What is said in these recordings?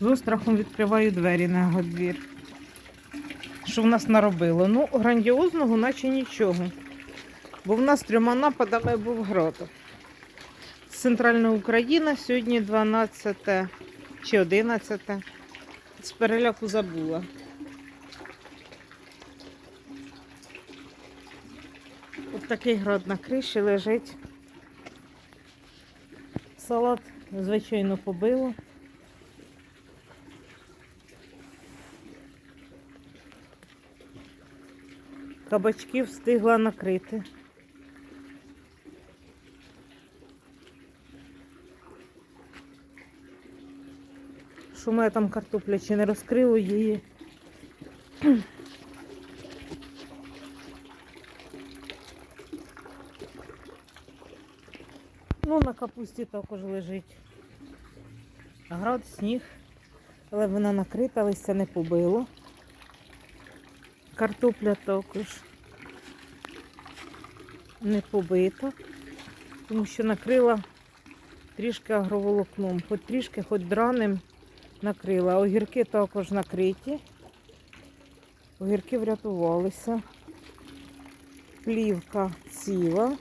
З острахом відкриваю двері на його двір. Що в нас наробило? Ну, грандіозного, наче нічого. Бо в нас трьома нападами був град. Центральна Україна сьогодні 12 чи 11. З переляку забула. От такий град на криші лежить. Салат, звичайно, побило. Кабачки встигла накрити. Що моя там картопля чи не розкрило її? Ну, на капусті також лежить. Град, сніг, але вона накрита, листя не побило. Картопля також не побита, тому що накрила трішки агроволокном, хоч трішки, хоч драним накрила. Огірки також накриті. Огірки врятувалися. Плівка ціла.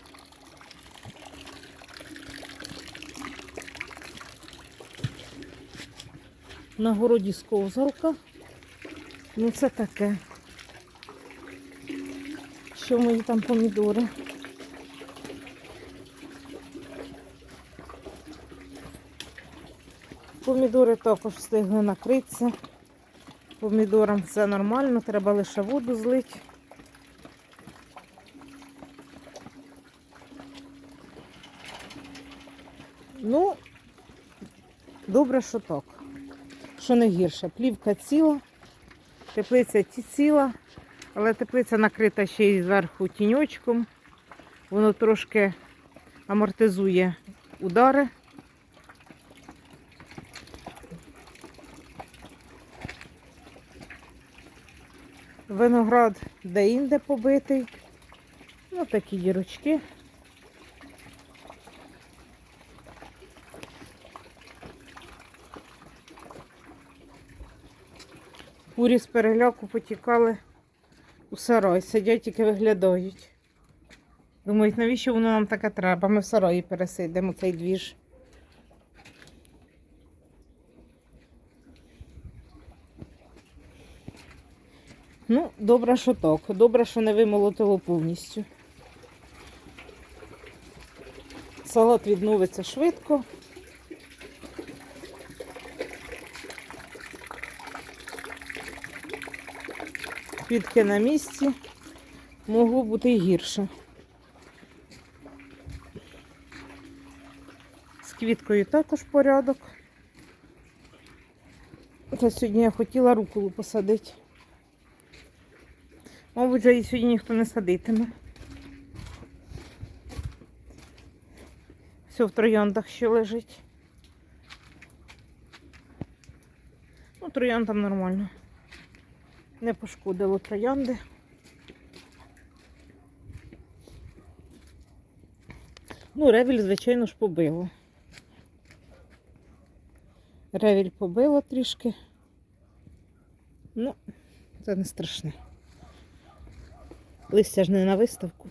На городі сковзалка. Ну це таке. Що мої там помідори? Помідори також встигли накритися. Помідорам все нормально, треба лише воду злити. Ну, добре, що так. Що не гірше. Плівка ціла, теплиця ціла. Але теплиця накрита ще й зверху тіньочком. Воно трошки амортизує удари. Виноград де-інде побитий. Ну, такі дірочки. Курі з переляку потікали у сарай, сидять тільки виглядають. Думають, навіщо воно нам таке треба? Ми в сараї пересидимо цей двіж. Ну, добре, що так. Добре, що не вимолотило повністю. Салат відновиться швидко. Квітки на місці. Могло бути і гірше. З квіткою також порядок. Це сьогодні я хотіла руколу посадити. Мабуть, вже її сьогодні ніхто не садитиме. Все в трояндах ще лежить. Ну, трояндам нормально. Не пошкодило троянди. Ну, ревіль, звичайно ж, побило. Ревіль побило трішки. Ну, це не страшне. Листя ж не на виставку.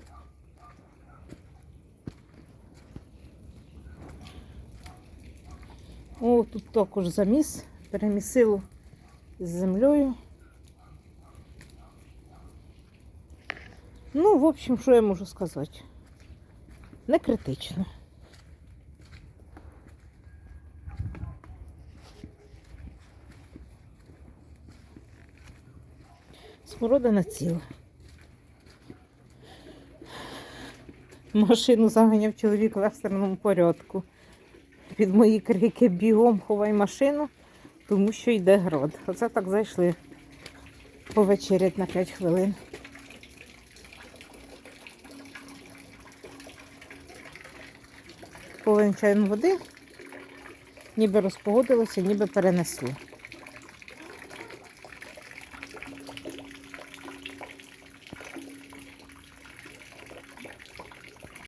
О, тут також заміс, перемісило з землею. Ну, в общем, що я можу сказати? Не критично. Смородина ціла. Машину заганяв чоловік в екстреному порядку. Під мої крики бігом ховай машину, тому що йде град. Оце так зайшли повечерять на 5 хвилин. Повен чайної води, ніби розпогодилося, ніби перенесло.